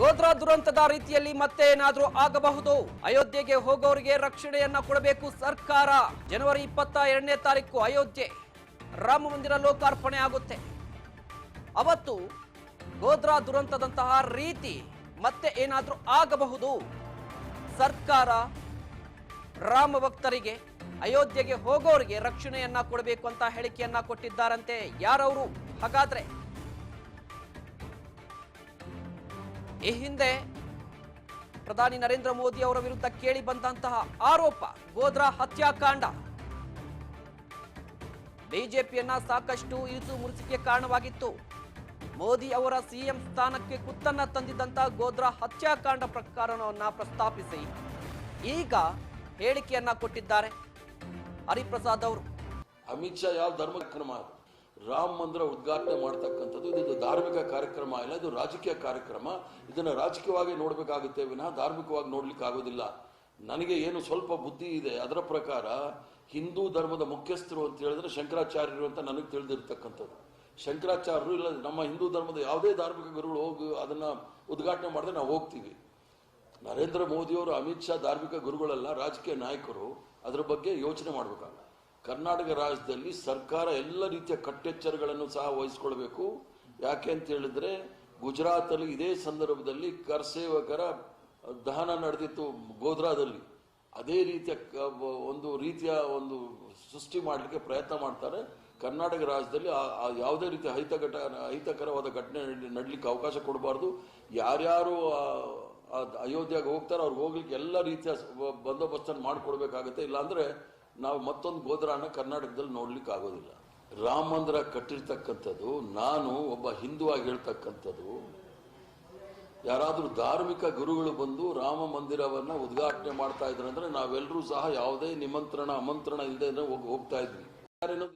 ಗೋಧ್ರಾ ದುರಂತದ ರೀತಿಯಲ್ಲಿ ಮತ್ತೆ ಏನಾದರೂ ಆಗಬಹುದು? ಅಯೋಧ್ಯೆಗೆ ಹೋಗೋರಿಗೆ ರಕ್ಷಣೆಯನ್ನ ಕೊಡಬೇಕು ಸರ್ಕಾರ. ಜನವರಿ ಇಪ್ಪತ್ತ ಎರಡನೇ ತಾರೀಕು ಅಯೋಧ್ಯೆ. ರಾಮ ಮಂದಿರ ಲೋಕಾರ್ಪಣೆ ಆಗುತ್ತೆ. ಅವತ್ತು ಗೋಧ್ರಾ ದುರಂತದಂತಹ ರೀತಿ ಮತ್ತೆ ಏನಾದರೂ ಆಗಬಹುದು? ಸರ್ಕಾರ ರಾಮ ಭಕ್ತರಿಗೆ, ಅಯೋಧ್ಯೆಗೆ ಹೋಗೋರಿಗೆ ರಕ್ಷಣೆಯನ್ನ ಕೊಡಬೇಕು ಅಂತ ಹೇಳಿಕೆಯನ್ನ ಕೊಟ್ಟಿದ್ದಾರಂತೆ. ಯಾರವರು? ಹಾಗಾದ್ರೆ ಈ ಹಿಂದೆ ಪ್ರಧಾನಿ ನರೇಂದ್ರ ಮೋದಿ ಅವರ ವಿರುದ್ಧ ಕೇಳಿ ಬಂದಂತಹ ಆರೋಪ, ಗೋಧ್ರಾ ಹತ್ಯಾಕಾಂಡ. ಬಿಜೆಪಿಯನ್ನ ಸಾಕಷ್ಟು ಇರಿಸು ಮುರಿಸಿಕೆ ಕಾರಣವಾಗಿತ್ತು. ಮೋದಿ ಅವರ ಸಿಎಂ ಸ್ಥಾನಕ್ಕೆ ಕುತ್ತನ್ನ ತಂದಿದ್ದಂತಹ ಗೋಧ್ರಾ ಹತ್ಯಾಕಾಂಡ ಪ್ರಕರಣವನ್ನ ಪ್ರಸ್ತಾಪಿಸಿ ಈಗ ಹೇಳಿಕೆಯನ್ನ ಕೊಟ್ಟಿದ್ದಾರೆ ಹರಿಪ್ರಸಾದ್ ಅವರು. ಅಮಿತ್ ಶಾ ಯಾವ ಧರ್ಮ ಕ್ರಮ? ರಾಮ ಮಂದಿರ ಉದ್ಘಾಟನೆ ಮಾಡ್ತಕ್ಕಂಥದ್ದು. ಇದು ಧಾರ್ಮಿಕ ಕಾರ್ಯಕ್ರಮ ಇಲ್ಲ, ಇದು ರಾಜಕೀಯ ಕಾರ್ಯಕ್ರಮ. ಇದನ್ನ ರಾಜಕೀಯವಾಗಿ ನೋಡಬೇಕಾಗುತ್ತೆ ವಿನಃ ಧಾರ್ಮಿಕವಾಗಿ ನೋಡ್ಲಿಕ್ಕೆ ಆಗೋದಿಲ್ಲ. ನನಗೆ ಏನು ಸ್ವಲ್ಪ ಬುದ್ಧಿ ಇದೆ, ಅದರ ಪ್ರಕಾರ ಹಿಂದೂ ಧರ್ಮದ ಮುಖ್ಯಸ್ಥರು ಅಂತ ಹೇಳಿದ್ರೆ ಶಂಕರಾಚಾರ್ಯರು ಅಂತ ನನಗೆ ತಿಳಿದಿರ್ತಕ್ಕಂಥದ್ದು. ಶಂಕರಾಚಾರ್ಯರು ಇಲ್ಲ, ನಮ್ಮ ಹಿಂದೂ ಧರ್ಮದ ಯಾವುದೇ ಧಾರ್ಮಿಕ ಗುರುಗಳು ಹೋಗಿ ಅದನ್ನ ಉದ್ಘಾಟನೆ ಮಾಡಿದ್ರೆ ನಾವು ಹೋಗ್ತೀವಿ. ನರೇಂದ್ರ ಮೋದಿಯವರು ಅಮಿತ್ ಶಾ ಧಾರ್ಮಿಕ ಗುರುಗಳಲ್ಲ, ರಾಜಕೀಯ ನಾಯಕರು. ಅದರ ಬಗ್ಗೆ ಯೋಚನೆ ಮಾಡಬೇಕಾಗ ಕರ್ನಾಟಕ ರಾಜ್ಯದಲ್ಲಿ ಸರ್ಕಾರ ಎಲ್ಲ ರೀತಿಯ ಕಟ್ಟೆಚ್ಚರಗಳನ್ನು ಸಹ ವಹಿಸ್ಕೊಳ್ಬೇಕು. ಯಾಕೆ ಅಂತ ಹೇಳಿದ್ರೆ ಗುಜರಾತಲ್ಲಿ ಇದೇ ಸಂದರ್ಭದಲ್ಲಿ ಕರ್ಸೇವಕರ ದಹನ ನಡೆದಿತ್ತು ಗೋಧ್ರಾದಲ್ಲಿ. ಅದೇ ರೀತಿಯ ಒಂದು ರೀತಿಯ ಒಂದು ಸೃಷ್ಟಿ ಮಾಡಲಿಕ್ಕೆ ಪ್ರಯತ್ನ ಮಾಡ್ತಾರೆ. ಕರ್ನಾಟಕ ರಾಜ್ಯದಲ್ಲಿ ಯಾವುದೇ ರೀತಿಯ ಅಹಿತಘಟ ಅಹಿತಕರವಾದ ಘಟನೆ ನಡಲಿಕ್ಕೆ ಅವಕಾಶ ಕೊಡಬಾರ್ದು. ಯಾರ್ಯಾರು ಅಯೋಧ್ಯೆಗೆ ಹೋಗ್ತಾರೆ ಅವ್ರಿಗೆ ಹೋಗ್ಲಿಕ್ಕೆ ಎಲ್ಲ ರೀತಿಯ ಬಂದೋಬಸ್ತನ್ನು ಮಾಡಿಕೊಡ್ಬೇಕಾಗತ್ತೆ. ಇಲ್ಲಾಂದ್ರೆ ನಾವು ಮತ್ತೊಂದು ಗೋದ್ರಾನ ಕರ್ನಾಟಕದಲ್ಲಿ ನೋಡ್ಲಿಕ್ಕೆ ಆಗೋದಿಲ್ಲ ರಾಮ ಮಂದಿರ ಕಟ್ಟಿರ್ತಕ್ಕಂಥದ್ದು, ನಾನು ಒಬ್ಬ ಹಿಂದೂ ಆಗಿ ಹೇಳ್ತಕ್ಕಂಥದ್ದು ಯಾರಾದರೂ ಧಾರ್ಮಿಕ ಗುರುಗಳು ಬಂದು ರಾಮ ಮಂದಿರವನ್ನ ಉದ್ಘಾಟನೆ ಮಾಡ್ತಾ ಇದ್ರು ಅಂದ್ರೆ ನಾವೆಲ್ಲರೂ ಸಹ ಯಾವುದೇ ನಿಮಂತ್ರಣ ಆಮಂತ್ರಣ ಇಲ್ಲದೆ ಹೋಗ್ತಾ ಇದ್ವಿ. ಯಾರೇನೋ